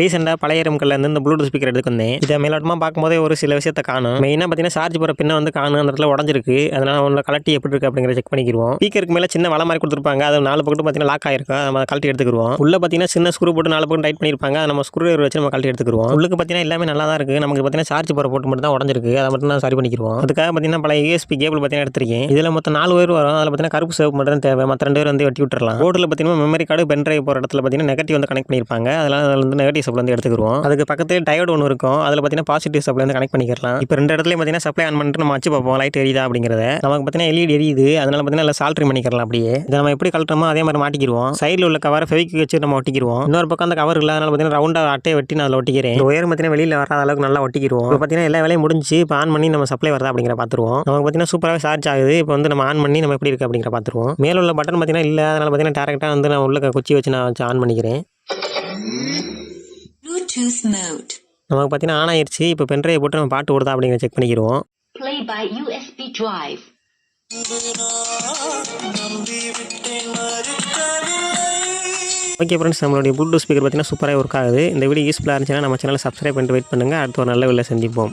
ரீசெண்டாக பழைய ரம்கல்ல இருந்து இந்த ப்ளூடூத் ஸ்பீக்கர் எடுத்து வந்தேன். இதை மேலோட்டமாக பார்க்கும்போதே ஒரு சில விஷயத்த காணும். மெயினாக பார்த்தீங்கன்னா சார்ஜ் போகிற பின்ன வந்து காணும். அந்த இடத்துல உடஞ்சிருக்கு. அதனால் உள்ள கலட்டி எப்படி இருக்குது அப்படிங்கிறத செக் பண்ணிக்கிறோம் ஸ்பீக்கருக்கு மேலே சின்ன வலை மாதிரி கொடுத்துருப்பாங்க. அது நாலு பக்கத்து பார்த்தீங்கன்னா லாக் ஆயிருக்கும். அதை நம்ம கழட்டி எடுத்துக்கிறோம் உள்ள பார்த்தீங்கன்னா சின்ன ஸ்க்ரூ போட்டு நாலு பக்கம் டைட் பண்ணியிருப்பாங்க. அதை நம்ம ஸ்க்ரூ வச்சு நம்ம கழட்டி எடுத்துக்கிறோம் உள்ளுக்கு பார்த்தீங்கன்னா எல்லாமே நல்லா தான் இருக்குது நமக்கு பார்த்தீங்கன்னா சார்ஜ் போகிற போட்டு மட்டும் தான் உடஞ்சிருக்கு. அதை மட்டும் தான் சரி பண்ணிக்கிறோம் அதுக்காக பார்த்தீங்கன்னா பழைய யூஎஸ்பி கேபிள் பார்த்தீங்கன்னா எடுத்திருக்கேன். இதில் மொத்தம் நாலு பேர் வரும். அதில் பார்த்தீங்கன்னா கருப்பு சேவ் மட்டும் தேவை. மற்ற ரெண்டு பேர் வந்து வெட்டி விட்டுறலாம். போர்டில் பார்த்தீங்கன்னா மெமரி கார்டு பென் டிரைவ் போகிற இடத்துல பார்த்தீங்கன்னா நெகட்டிவ் வந்து கனெக்ட் பண்ணியிருப்பாங்க. அதெல்லாம் அதில் வந்து நெகட்டிவ் சப்ளை வந்து எடுத்துக்கிறோம் அதுக்கு பக்கத்துல டயர்டு ஒன்று இருக்கும். அதில் பார்த்தீங்கன்னா பாசிட்டிவ் சப்ளை வந்து கனெக்ட் பண்ணிக்கலாம் இப்போ ரெண்டு இடத்துலையும் பார்த்தீங்கன்னா சப்ளை ஆன் பண்ணிட்டு நம்ம வச்சு பார்ப்போம். லைட் எரியுதா அப்படிங்கிறத. நமக்கு பார்த்தீங்கன்னா எல்இடி எரியுது. அதனால பார்த்தீங்கன்னா நல்லா சால்ட்ரி பண்ணிக்கலாம் அப்படியே. இதை நம்ம எப்படி கழட்டுறோமோ அதே மாதிரி மாட்டிக்கிடுவோம் சைடில் உள்ள கவரை ஃபெவிக்கு வச்சு நம்ம ஒட்டிக்கிறோம் இன்னொரு பக்கம் அந்த கவர் இல்லாதனால பார்த்தீங்கன்னா ரவுண்டாக அட்டையை வெட்டி நான் அதில் ஒட்டிக்கிறேன். ஒயர் பார்த்தீங்கன்னா வெளியில் வராத அளவுக்கு நல்லா ஒட்டிக்கிறோம் இப்போ பார்த்தீங்கன்னா எல்லா வேலையும் முடிஞ்சு இப்போ ஆன் பண்ணி நம்ம சப்ளை வருதா அப்படிங்கிற பார்த்துருவோம் நமக்கு பார்த்தீங்கன்னா சூப்பராக சார்ஜ் ஆகுது. இப்போ வந்து நம்ம ஆன் பண்ணி நம்ம எப்படி இருக்குது அப்படிங்கிற பார்த்துருவோம் மேல உள்ள பட்டன் பார்த்தீங்கன்னா இல்லை அதனால பார்த்தீங்கன்னா டேரெக்டாக வந்து நான் உள்ள குச்சி வச்சு நான் வச்சு ஆன் பண்ணிக்கிறேன். Bluetooth mode. நமக்கு பார்த்தீங்கன்னா ஆன் ஆயிடுச்சு இப்போ பென்ட்ரைவ் போட்டு நம்ம பாட்டு ஓடுதா அப்படிங்கிற செக் பண்ணிக்கிறோம். Play by USB drive. Okay friends நம்மளுடைய ப்ளூடூத் ஸ்பீக்கர் பார்த்தீங்கன்னா சூப்பராக ஒர்க் ஆகுது. இந்த வீடியோ யூஸ்ஃபுல்லாக இருந்துச்சுன்னா நம்ம சேனலை சப்ஸ்கிரைப் பண்ணிட்டு வெயிட் பண்ணுங்கள் அடுத்த ஒரு நல்ல வீடியோவில் சந்திப்போம்.